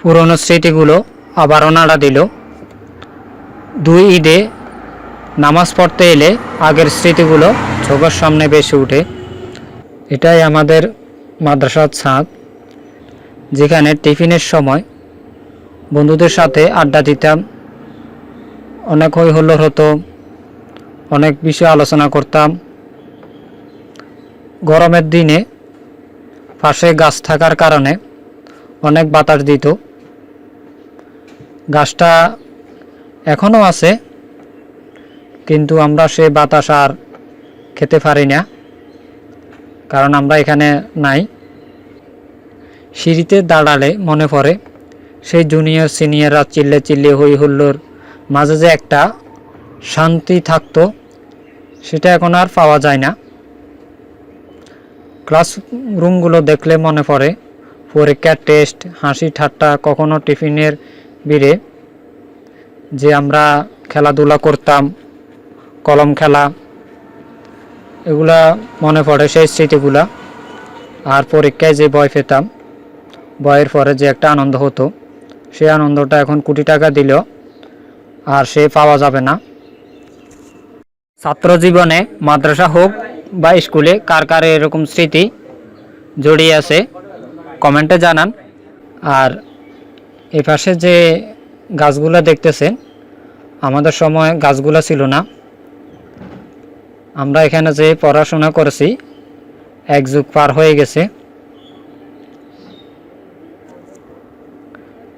পুরনো স্মৃতিগুলো আবারও নাড়া দিল। দুই ঈদে নামাজ পড়তে এলে আগের স্মৃতিগুলো চোখের সামনে বেশি উঠে এটাই আমাদের মাদ্রাসার ছাদ, যেখানে টিফিনের সময় বন্ধুদের সাথে আড্ডা দিতাম। অনেক হই হুল্লোড় হতো, অনেক বিষয়ে আলোচনা করতাম। গরমের দিনে পাশে গাছ থাকার কারণে অনেক বাতাস দিত। গাছটা এখনও আছে, কিন্তু আমরা সে বাতাস আর খেতে পারি না, কারণ আমরা এখানে নাই। সিঁড়িতে দাঁড়ালে মনে পড়ে, সেই জুনিয়র সিনিয়ররা চিল্লে চিল্লে হই হুল্লোর মাঝে যে একটা শান্তি থাকতো, সেটা এখন আর পাওয়া যায় না। ক্লাসরুমগুলো দেখলে মনে পড়ে, পরীক্ষার টেস্ট, হাসি ঠাট্টা, কখনো টিফিনের ভিড়ে যে আমরা খেলাধুলা করতাম, কলম খেলা, এগুলা মনে পড়ে সেই স্মৃতিগুলা। আর পরীক্ষায় যে ভয় পেতাম বয়ের পরে যে একটা আনন্দ হতো, সেই আনন্দটা এখন কোটি টাকা দিল, আর সে পাওয়া যাবে না। ছাত্র জীবনে মাদ্রাসা হোক বা স্কুলে কার কার এরকম স্মৃতি জড়িয়ে আছে, কমেন্টে জানান। আর এ পাশে যে গাছগুলা দেখতেছেন, আমাদের সময় গাছগুলা ছিল না। আমরা এখানে যে পড়াশোনা করেছি, এক যুগ পার হয়ে গেছে।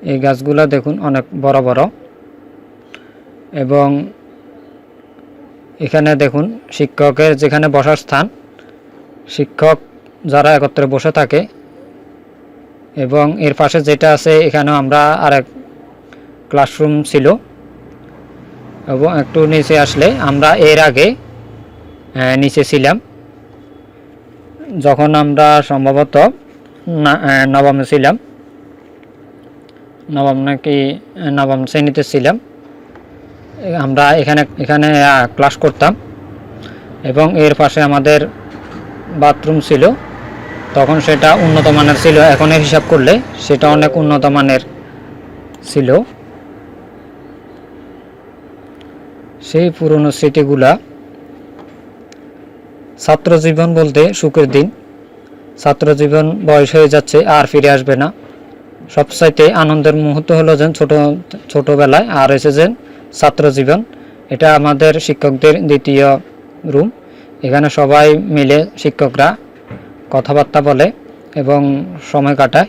এই গাছগুলা দেখুন অনেক বড় বড়। এবং এখানে দেখুন শিক্ষকের যেখানে বসার স্থান, শিক্ষক যারা একত্রে বসে থাকে এবং এর পাশে যেটা আছে, এখানেও আমরা আরেক ক্লাসরুম ছিল। এবং একটু নিচে আসলে আমরা এর আগে নিচে ছিলাম। যখন আমরা সম্ভবত নবমে ছিলাম। নবম নাকি নবম শ্রেণীতে ছিলাম। আমরা এখানে এখানে ক্লাস করতাম। এবং এর পাশে আমাদের বাথরুম ছিল। তখন সেটা উন্নত মানের ছিল। এখনের হিসাব করলে সেটা অনেক উন্নত মানের ছিল। সেই পুরনো স্মৃতিগুলা ছাত্র জীবন বলতে সুখের দিন। ছাত্র জীবন বয়স হয়ে যাচ্ছে, আর ফিরে আসবে না। সবচাইতে আনন্দের মুহূর্ত হলো যে ছোট, ছোটবেলায় আর এসে যে ছাত্র জীবন। এটা আমাদের শিক্ষকদের দ্বিতীয় রুম। এখানে সবাই মিলে শিক্ষকরা কথাবার্তা বলে এবং সময় কাটায়।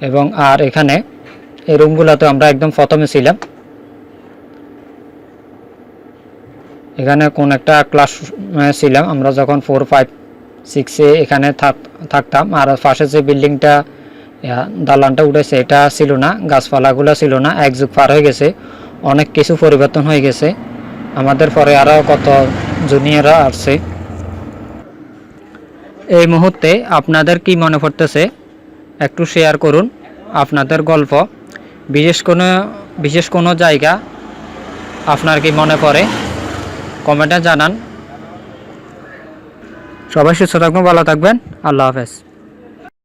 এবং আর এখানে এই রুমগুলোতে আমরা একদম প্রথমে ছিলাম। এখানে কোন একটা ক্লাস ছিলাম। আমরা যখন ফোর ফাইভ সিক্সে এখানে থাক- থাকতাম। আর পাশে যে বিল্ডিংটা দালানটা উঠেছে, এটা ছিল না, গাছপালাগুলো ছিল না, এক যুগ পার হয়ে গেছে। অনেক কিছু পরিবর্তন হয়ে গেছে। আমাদের পরে আরও কত জুনিয়ররা আসছে। এই মুহূর্তে আপনাদের কি মনে পড়তেছে? একটু শেয়ার করুন আপনাদের গল্প। বিশেষ কোনো বিশেষ কোনো জায়গা আপনার কি মনে পড়ে? কমেন্টে জানান। সবাই সুস্থ থাকবেন, ভালো থাকবেন। আল্লাহ হাফেজ।